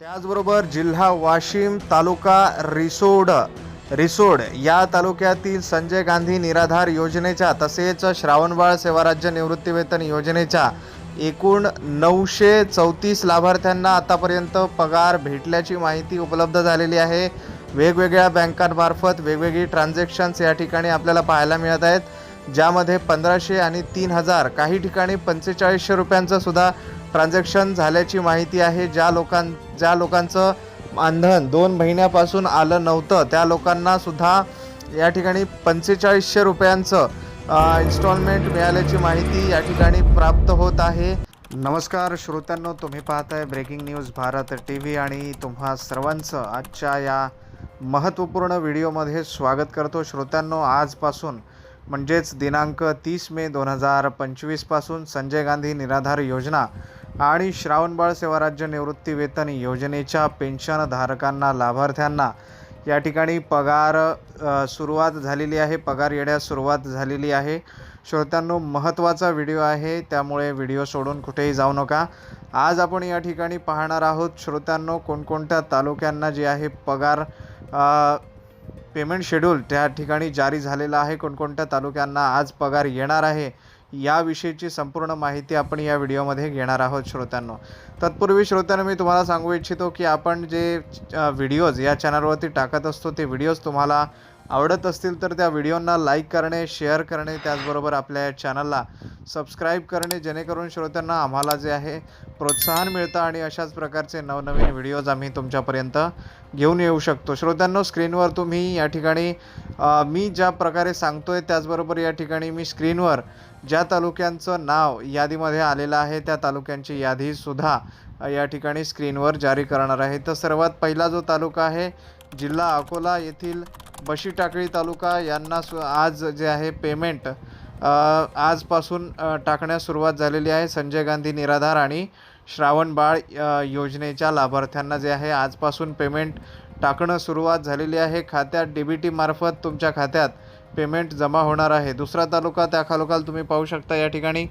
त्याचबरोबर जिल्हा वाशिम तालुका रिसोड रिसोड या तालुक्यातील संजय गांधी निराधार योजनेच्या तसेच श्रावणबाळ सेवाराज्य निवृत्तीवेतन योजनेच्या एकूण नऊशे चौतीस लाभार्थ्यांना आतापर्यंत पगार भेटल्याची माहिती उपलब्ध झालेली आहे. वेगवेगळ्या बँकांमार्फत वेगवेगळी ट्रान्झॅक्शन्स या ठिकाणी आपल्याला पाहायला मिळत आहेत. ज्यामध्ये पंधराशे आणि तीन हजार काही ठिकाणी पंचेचाळीसशे रुपयांचं सुद्धा ट्रान्झॅक्शन झाल्याची माहिती आहे. ज्या लोकां ज्या लोकांचं मानधन दोन महिन्यापासून आलं नव्हतं त्या लोकांना सुद्धा या ठिकाणी पंचेचाळीसशे रुपयांचं इन्स्टॉलमेंट मिळाल्याची माहिती या ठिकाणी प्राप्त होत आहे. नमस्कार श्रोत्यांनो तुम्ही पाहताय breaking news Bharat T V आणि तुम्हा सर्वांचं आजच्या या महत्त्वपूर्ण व्हिडिओमध्ये स्वागत करतो. श्रोत्यांनो आजपासून म्हणजेच दिनांक तीस मे दोन हजार पंचवीसपासून संजय गांधी निराधार योजना आणि श्रावणबाळ सेवा राज्य निवृत्ती वेतन योजनेच्या पेन्शनधारकांना लाभार्थ्यांना. या ठिकाणी पगार सुरुवात झालेली आहे. पगार येण्यास सुरुवात झालेली आहे. श्रोत्यांनो महत्त्वाचा व्हिडिओ आहे. त्यामुळे व्हिडिओ सोडून कुठेही जाऊ नका. आज आपण या ठिकाणी पाहणार आहोत श्रोत्यांनो कोणकोणत्या तालुक्यांना जे आहे पगार पेमेंट शेड्यूल त्या ठिकाणी जारी झालेलं आहे. कोणकोणत्या तालुक्यांना आज पगार येणार आहे? याविषयीची संपूर्ण माहिती आपण या व्हिडिओमध्ये घेणार आहोत श्रोत्यांनो. तत्पूर्वी श्रोत्यांनो मी तुम्हाला सांगू इच्छितो की आपण जे व्हिडिओज या चॅनलवरती टाकत असतो ते व्हिडिओज तुम्हाला आवडत असतील तर त्या व्हिडिओंना लाईक करणे शेअर करणे त्याचबरोबर आपल्या या चॅनलला सबस्क्राईब करणे जेणेकरून श्रोत्यांना आम्हाला जे आहे प्रोत्साहन मिळतं आणि अशाच प्रकारचे नवनवीन व्हिडिओज आम्ही तुमच्यापर्यंत घेऊन येऊ शकतो. श्रोत्यांनो स्क्रीनवर तुम्ही या ठिकाणी मी ज्या प्रकारे सांगतोय त्याचबरोबर या ठिकाणी मी स्क्रीनवर ज्या तालुक्यांचं नाव यादीमध्ये आलेलं आहे त्या तालुक्यांची यादीसुद्धा या ठिकाणी स्क्रीनवर जारी करणार आहे. तर सर्वात पहिला जो तालुका आहे जिल्हा अकोला येथील बशी टाकळी तालुका. यांना सु आज जे आहे पेमेंट आजपासून टाकण्यास सुरुवात झालेली आहे. संजय गांधी निराधार आणि श्रावण बाळ योजनेच्या लाभार्थ्यांना जे आहे आजपासून पेमेंट टाकणं सुरुवात झालेली आहे. खात्यात डी बी टीमार्फत तुमच्या खात्यात पेमेंट जमा होणार आहे. दुसरा तालुका त्याखालोखाल तुम्ही पाहू शकता या ठिकाणी.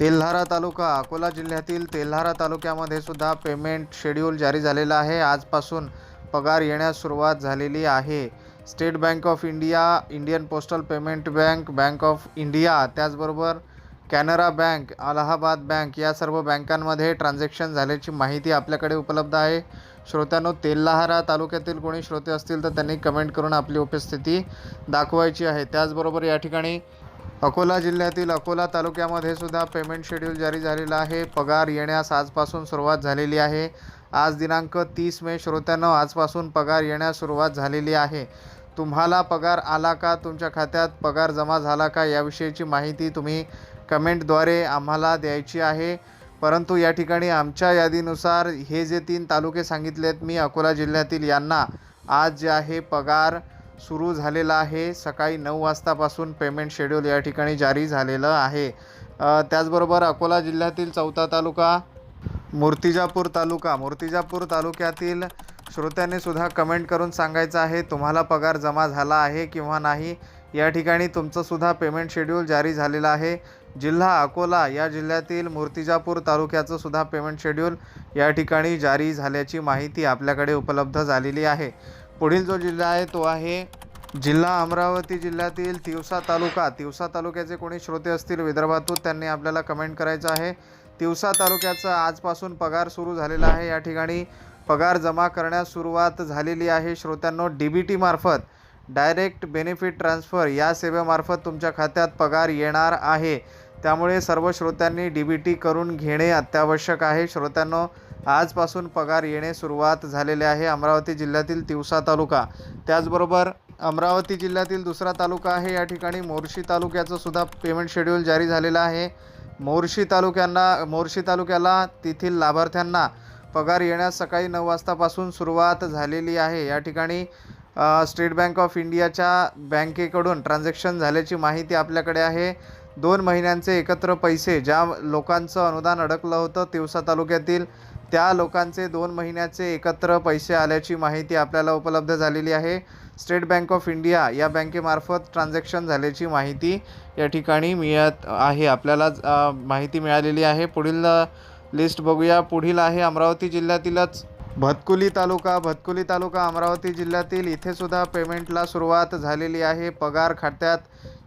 तेल्हारा तालुका अकोला जिल्ह्यातील तेल्हारा तालुक्यामध्ये सुद्धा पेमेंट शेड्यूल जारी झालेला आहे. आजपासून पगार येण्यास सुरुवात झालेली आहे. State Bank of India Indian postal payment bank bank of India त्याचबरोबर कॅनरा बँक अलाहाबाद बँक या सर्व बँकांमध्ये ट्रान्झॅक्शन झाल्याची माहिती आपल्याकडे उपलब्ध आहे. श्रोत्यांनो तेल्हारा तालुक्यातील कोणी श्रोते असतील तर त्यांनी कमेंट करून आपली उपस्थिती दाखवायची आहे. त्याचबरोबर या ठिकाणी अकोला जिल्ह्यातील अकोला तालुक्यामध्ये सुद्धा पेमेंट शेड्यूल जारी झालेला आहे. पगार येण्यास आजपासून सुरुवात झालेली आहे. आज दिनांक तीस मे श्रोत्यांना आजपासून पगार येण्यास सुरुवात झालेली आहे. तुम्हाला पगार आला का? तुमच्या खात्यात पगार जमा झाला का? याविषयीची माहिती तुम्ही कमेंटद्वारे आम्हाला द्यायची आहे. परंतु या ठिकाणी आमच्या यादीनुसार हे जे तीन तालुके सांगितले आहेत मी अकोला जिल्ह्यातील यांना आज जे आहे पगार सुरू झालेला आहे. सकाळी नऊ वाजतापासून पेमेंट शेड्यूल या ठिकाणी जारी झालेलं आहे. त्याचबरोबर अकोला जिल्ह्यातील चौथा तालुका मूर्तिजापूर तालुका. मूर्तिजापूर तालुक्यातील श्रोत्यांनी सुद्धा कमेंट करून सांगायचं आहे तुम्हाला पगार जमा झाला आहे किंवा नाही या ठिकाणी तुमचं सुद्धा पेमेंट शेड्यूल जारी झालेलं आहे. जिल्हा अकोला या जिल्ह्यातील मूर्तिजापूर तालुक्याचं सुद्धा पेमेंट शेड्यूल या ठिकाणी जारी झाल्याची माहिती आपल्याकडे उपलब्ध झालेली आहे. पुढील जो जिल्हा आहे तो आहे जिल्हा अमरावती जिल्ह्यातील तिवसा तालुका. तिवसा तालुक्याचे कोणी श्रोते असतील विदर्भातून त्यांनी आपल्याला कमेंट करायचं आहे. तिवसा तालुक्याचा आजपासून पगार सुरू झालेला आहे. या ठिकाणी पगार जमा करण्यास सुरुवात झालेली आहे. श्रोत्यांनो डी बी टीमार्फत डायरेक्ट बेनिफिट ट्रान्सफर या सेवेमार्फत तुमच्या खात्यात पगार येणार आहे. त्यामुळे सर्व श्रोत्यांनी डी बी टी करून घेणे अत्यावश्यक आहे. श्रोत्यांनो आजपासून पगार येणे सुरुवात झालेले आहे अमरावती जिल्ह्यातील तिवसा तालुका. त्याचबरोबर अमरावती जिल्ह्यातील दुसरा तालुका आहे. या ठिकाणी मोर्शी तालुक्याचं सुद्धा पेमेंट शेड्यूल जारी झालेलं आहे. मोर्शी तालुक्यांना मोर्शी तालुक्याला तेथील लाभार्थ्यांना पगार येण्यास सकाळी नऊ वाजतापासून सुरुवात झालेली आहे. या ठिकाणी स्टेट बँक ऑफ इंडियाच्या बँकेकडून ट्रान्झॅक्शन झाल्याची माहिती आपल्याकडे आहे. दोन महिन्यांचे एकत्र पैसे ज्या लोकांचं अनुदान अडकलं होतं तिवसा तालुक्यातील त्या लोकांचे दोन महिन्याचे एकत्र पैसे आल्याची माहिती आपल्याला उपलब्ध झालेली आहे. स्टेट बँक ऑफ इंडिया या बँकेमार्फत ट्रान्झॅक्शन झाल्याची माहिती या ठिकाणी मिळत आहे. आपल्याला माहिती मिळालेली आहे. पुढील लिस्ट बघूया. पुढील आहे अमरावती जिल्ह्यातीलच. भतकुली तालुका भतकुली तालुका अमरावती जिल्ह्यातील इथे सुद्धा पेमेंटला सुरुवात झालेली आहे. पगार खात्यात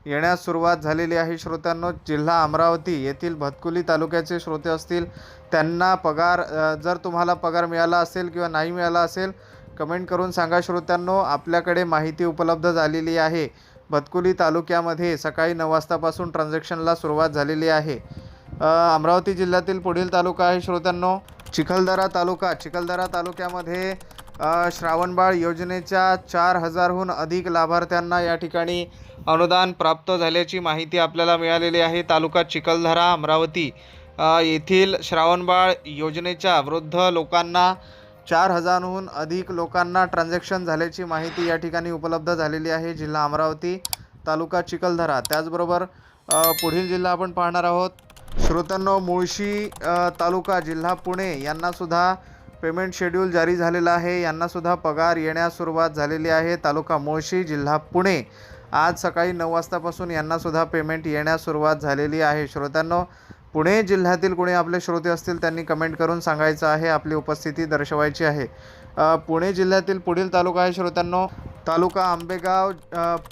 येण्यास सुरुवात झालेली आहे. श्रोत्यांनो जिल्हा अमरावती येथील भतकुली तालुक्याचे श्रोते असतील त्यांना पगार जर तुम्हाला पगार मिळाला असेल किंवा नाही मिळाला असेल कमेंट करून सांगा. श्रोत्यांनो आपल्याकडे माहिती उपलब्ध झालेली आहे. भतकुली तालुक्यामध्ये सकाळी नऊ वाजतापासून ट्रान्झॅक्शनला सुरुवात झालेली आहे. अमरावती जिल्ह्यातील पुढील तालुका आहे श्रोत्यांनो चिखलदरा तालुका. चिखलदरा तालुक्यामध्ये श्रावणबाळ योजनेच्या चार हजारहून अधिक लाभार्थ्यांना या ठिकाणी अनुदान प्राप्त झाल्याची माहिती आपल्याला मिळालेली आहे. तालुका चिखलदरा अमरावती येथील श्रावणबाळ योजनेच्या वृद्ध लोकांना चार हजारहून अधिक लोकांना ट्रान्झॅक्शन झाल्याची माहिती या ठिकाणी उपलब्ध झालेली आहे. जिल्हा अमरावती तालुका चिखलदरा. त्याचबरोबर पुढील जिल्हा आपण पाहणार आहोत. श्रोत्यांनो मुळशी तालुका जिल्हा पुणे यांनासुद्धा पेमेंट शेड्यूल जारी झालेला आहे. यांनासुद्धा पगार येण्यास सुरुवात झालेली आहे. तालुका मुळशी जिल्हा पुणे. आज सकाळी नऊ वाजतापासून यांनासुद्धा पेमेंट येण्यास सुरुवात झालेली आहे. श्रोत्यांनो पुणे जिल्ह्यातील कोणी आपले श्रोते असतील त्यांनी कमेंट करून सांगायचं आहे. आपली उपस्थिती दर्शवायची आहे. पुणे जिल्ह्यातील पुढील तालुका आहे श्रोत्यांनो. तालुका आंबेगाव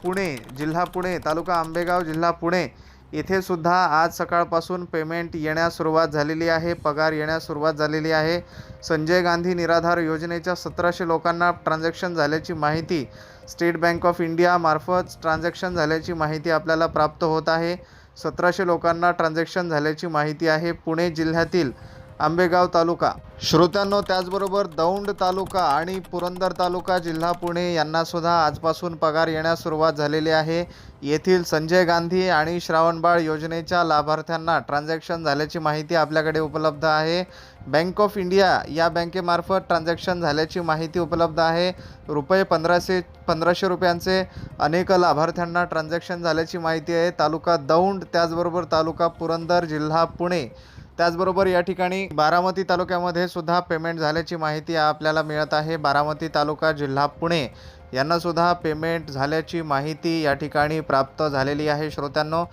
पुणे जिल्हा पुणे. तालुका आंबेगाव जिल्हा पुणे. इथे सुद्धा आज सकाळपासून पेमेंट येण्यास सुरुवात झालेली आहे पगार येण्यास सुरुवात झालेली आहे. संजय गांधी निराधार योजनेच्या सतराशे लोकांना ट्रान्झॅक्शन झाल्याची माहिती स्टेट बँक ऑफ इंडियामार्फत ट्रान्झॅक्शन झाल्याची माहिती आपल्याला प्राप्त होत आहे. सतराशे लोकांना ट्रान्झॅक्शन झाल्याची माहिती आहे. पुणे जिल्ह्यातील आंबेगाव तालुका. श्रोत्यांनो त्याचबरोबर दौंड तालुका आणि पुरंदर तालुका जिल्हा पुणे यांनासुद्धा आजपासून पगार येण्यास सुरुवात झालेली आहे. येथील संजय गांधी आणि श्रावणबाळ योजनेच्या लाभार्थ्यांना ट्रान्झॅक्शन झाल्याची माहिती आपल्याकडे उपलब्ध आहे. बँक ऑफ इंडिया या बँकेमार्फत ट्रान्झॅक्शन झाल्याची माहिती उपलब्ध आहे. रुपये पंधराशे पंधराशे रुपयांचे अनेक लाभार्थ्यांना ट्रान्झॅक्शन झाल्याची माहिती आहे. तालुका दौंड त्याचबरोबर तालुका पुरंदर जिल्हा पुणे. त्याचबरोबर या ठिकाणी बारामती तालुक्यामध्ये सुद्धा पेमेंट झाल्याची माहिती आपल्याला मिळत आहे. बारामती तालुका जिल्हा पुणे यांनासुद्धा पेमेंट झाल्याची माहिती या ठिकाणी प्राप्त झालेली आहे. श्रोत्यांनो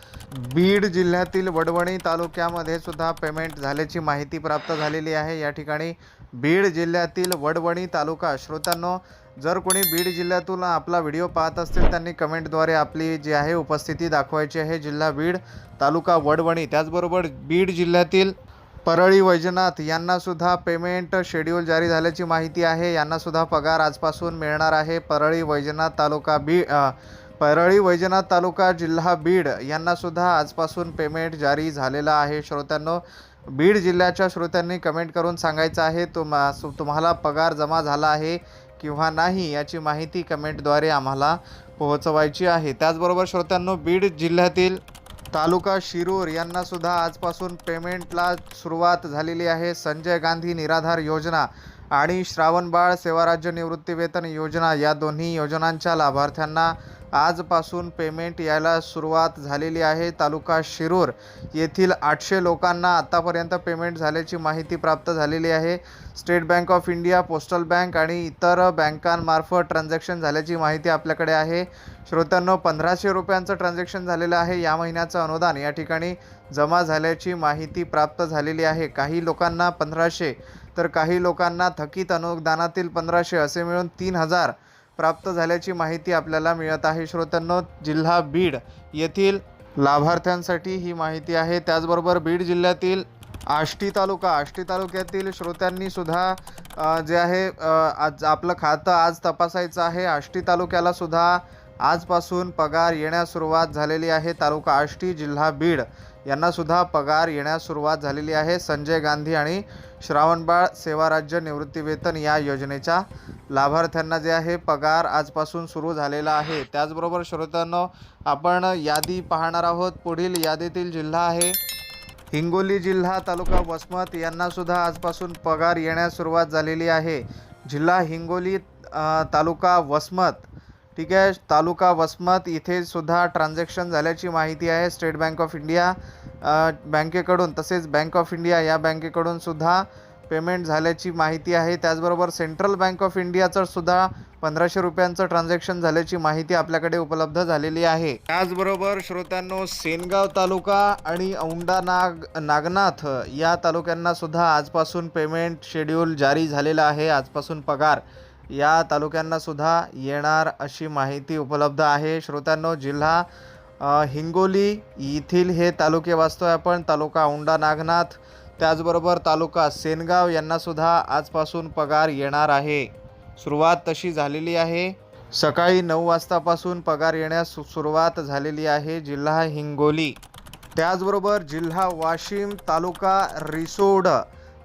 बीड जिल्ह्यातील वडवणी तालुक्यामध्ये सुद्धा पेमेंट झाल्याची माहिती प्राप्त झालेली आहे. या ठिकाणी बीड जिल्ह्यातील वडवणी तालुका श्रोत्यांनो जर कोणी बीड जिल्ह्यातून आपला व्हिडिओ पाहत असतील त्यांनी कमेंटद्वारे आपली जी आहे उपस्थिती दाखवायची आहे. जिल्हा बीड तालुका वडवणी. त्याचबरोबर बीड जिल्ह्यातील परळी वैजनाथ यांनासुद्धा पेमेंट शेड्यूल जारी झाल्याची माहिती आहे. यांनासुद्धा पगार आजपासून मिळणार आहे. परळी वैजनाथ तालुका बी परळी वैजनाथ तालुका जिल्हा बीड यांनासुद्धा आजपासून पेमेंट जारी झालेला आहे. श्रोत्यांनो बीड जिल्ह्याच्या श्रोत्यांनी कमेंट करून सांगायचं आहे तुम्हा सु- तुम्हाला पगार जमा झाला आहे. किंवा नाही याची माहिती कमेंटद्वारे आम्हाला पोहोचवायची आहे. त्याचबरोबर श्रोत्यांनो बीड जिल्ह्यातील तालुका शिरूर यांनासुद्धा आजपासून पेमेंटला सुरुवात झालेली आहे. संजय गांधी निराधार योजना आणि श्रावणबाळ सेवाराज्य राज्य निवृत्तीवेतन योजना या दोन्ही योजनांच्या लाभार्थ्यांना आजपासून पेमेंट यायला सुरुवात झालेली आहे. तालुका शिरूर येथील आठशे लोकांना आत्तापर्यंत पेमेंट झाल्याची माहिती प्राप्त झालेली आहे. State Bank of India postal bank आणि इतर बँकांमार्फत ट्रान्झॅक्शन झाल्याची माहिती आपल्याकडे आहे. श्रोत्यांनो पंधराशे रुपयांचं ट्रान्झॅक्शन झालेलं आहे. या महिन्याचं अनुदान या ठिकाणी जमा झाल्याची माहिती प्राप्त झालेली आहे. काही लोकांना पंधराशे तर काही लोकांना थकीत अनुदानातील पंधराशे असे मिळून तीन हजार प्राप्त झाल्याची माहिती आपल्याला मिळत आहे. श्रोत्यांनो जिल्हा बीड येथील लाभार्थ्यांसाठी ही माहिती आहे. त्याचबरोबर बीड जिल्ह्यातील आष्टी तालुका आष्टी तालुक्यातील श्रोत्यांनी सुद्धा जे आहे आज आपलं खातं आज तपासायचं आहे. आष्टी तालुक्याला सुद्धा आजपासून पगार येण्यास सुरुवात झालेली आहे. तालुका आष्टी जिल्हा बीड यांनासुद्धा पगार येण्यास सुरुवात झालेली आहे. संजय गांधी आणि श्रावणबाळ सेवा राज्य निवृत्तीवेतन या योजनेच्या लाभार्थ्यांना जे आहे पगार आजपासून सुरू झालेला आहे. त्याचबरोबर श्रोत्यांनो आपण यादी पाहणार आहोत. पुढील यादीतील जिल्हा आहे हिंगोली जिल्हा तालुका वसमत. यांनासुद्धा आजपासून पगार येण्यास सुरुवात झालेली आहे. जिल्हा हिंगोली तालुका वसमत. ठीक आहे तालुका वसमत इथे सुद्धा ट्रान्झॅक्शन झाल्याची माहिती आहे. स्टेट बँक ऑफ इंडिया बँकेकडून तसेच बँक ऑफ इंडिया या बँकेकडून सुद्धा पेमेंट झाल्याची माहिती आहे. त्याचबरोबर सेंट्रल बँक ऑफ इंडियाचं सुद्धा पंधराशे रुपयांचं ट्रान्झॅक्शन झाल्याची माहिती आपल्याकडे उपलब्ध झालेली आहे. त्याचबरोबर श्रोत्यांनो सेनगाव तालुका आणि औंढा नाग नागनाथ या तालुक्यांना सुद्धा आजपासून पेमेंट शेड्यूल जारी झालेलं आहे. आजपासून पगार या तालुक्यांना सुद्धा येणार अशी माहिती उपलब्ध आहे. श्रोत्यांनो जिल्हा हिंगोली येथील हे तालुके वाचतोय आपण. तालुका औंढा नागनाथ. त्याचबरोबर तालुका सेनगाव यांनासुद्धा आजपासून पगार येणार आहे. सुरुवात तशी झालेली आहे. सकाळी नऊ वाजतापासून पगार येण्यास सुरुवात झालेली आहे जिल्हा हिंगोली. त्याचबरोबर जिल्हा वाशिम तालुका रिसोड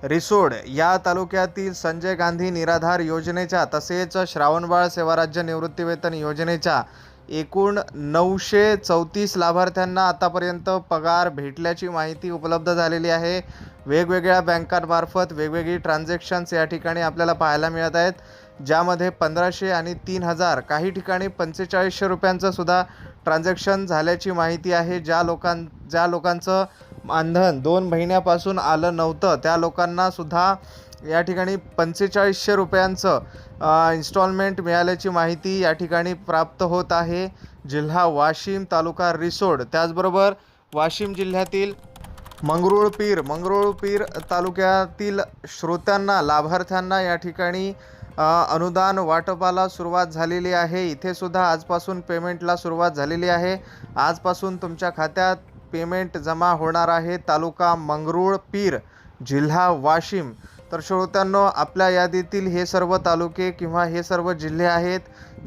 रिसोड या तालुक्यातील संजय गांधी निराधार योजनेच्या तसेच श्रावणबाळ सेवाराज्य निवृत्तीवेतन योजनेच्या एकूण नऊशे चौतीस लाभार्थ्यांना आतापर्यंत पगार भेटल्याची माहिती उपलब्ध झालेली आहे. वेगवेगळ्या बँकांमार्फत वेगवेगळी ट्रान्झॅक्शन्स या ठिकाणी आपल्याला पाहायला मिळत आहेत. ज्यामध्ये पंधराशे आणि तीन हजार काही ठिकाणी पंचेचाळीसशे रुपयांचं सुद्धा ट्रान्झॅक्शन झाल्याची माहिती आहे. ज्या लोकां ज्या लोकांचं मानधन दोन महिन्यापासून आलं नव्हतं त्या लोकांना सुद्धा या ठिकाणी पंचेचाळीसशे रुपयांचं इन्स्टॉलमेंट मिळाल्याची माहिती या ठिकाणी प्राप्त होत आहे. जिल्हा वाशिम तालुका रिसोड. त्याचबरोबर वाशिम जिल्ह्यातील मंगरुळपीर मंगरुळपीर तालुक्यातील श्रोत्यांना लाभार्थ्यांना या ठिकाणी अनुदान वाटपाला सुरुवात झालेली आहे. इथेसुद्धा आजपासून पेमेंटला सुरुवात झालेली आहे. आजपासून तुमच्या खात्यात पेमेंट जमा होणार आहे. तालुका मंगरुळपीर जिल्हा वाशिम. तर श्रोत्यांनो आपल्या यादीतील हे सर्व तालुके किंवा हे सर्व जिल्हे आहेत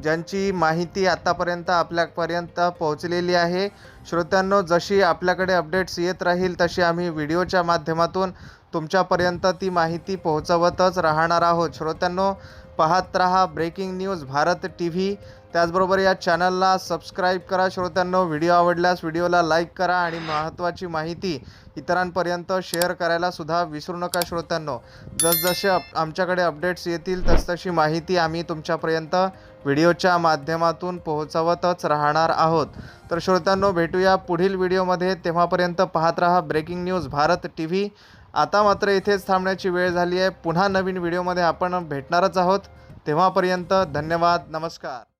ज्यांची माहिती आतापर्यंत आपल्यापर्यंत पोहोचलेली आहे. श्रोत्यांनो जशी आपल्याकडे अपडेट्स येत राहील तशी आम्ही व्हिडिओच्या माध्यमातून तुमच्यापर्यंत ती माहिती पोहोचवतच राहणार आहोत. श्रोत्यांनो पाहत रहा breaking news Bharat T V त्याचबरोबर या चॅनलला सबस्क्राईब करा. श्रोत्यांनो व्हिडिओ आवडल्यास व्हिडिओला लाईक करा आणि महत्त्वाची माहिती इतरांपर्यंत शेअर करायला सुद्धा विसरू नका श्रोत्यांनो. जसजसे अप आमच्याकडे अपडेट्स येतील तसतशी माहिती आम्ही तुमच्यापर्यंत व्हिडिओच्या माध्यमातून पोहोचवतच राहणार आहोत. तर श्रोत्यांनो भेटूया पुढील व्हिडिओमध्ये तेव्हापर्यंत पाहत रहा breaking news Bharat T V आता मात्र इथेच थांबण्याची वेळ झाली आहे. पुन्हा नवीन व्हिडिओमध्ये आपण भेटणारच आहोत. तेव्हापर्यंत धन्यवाद नमस्कार.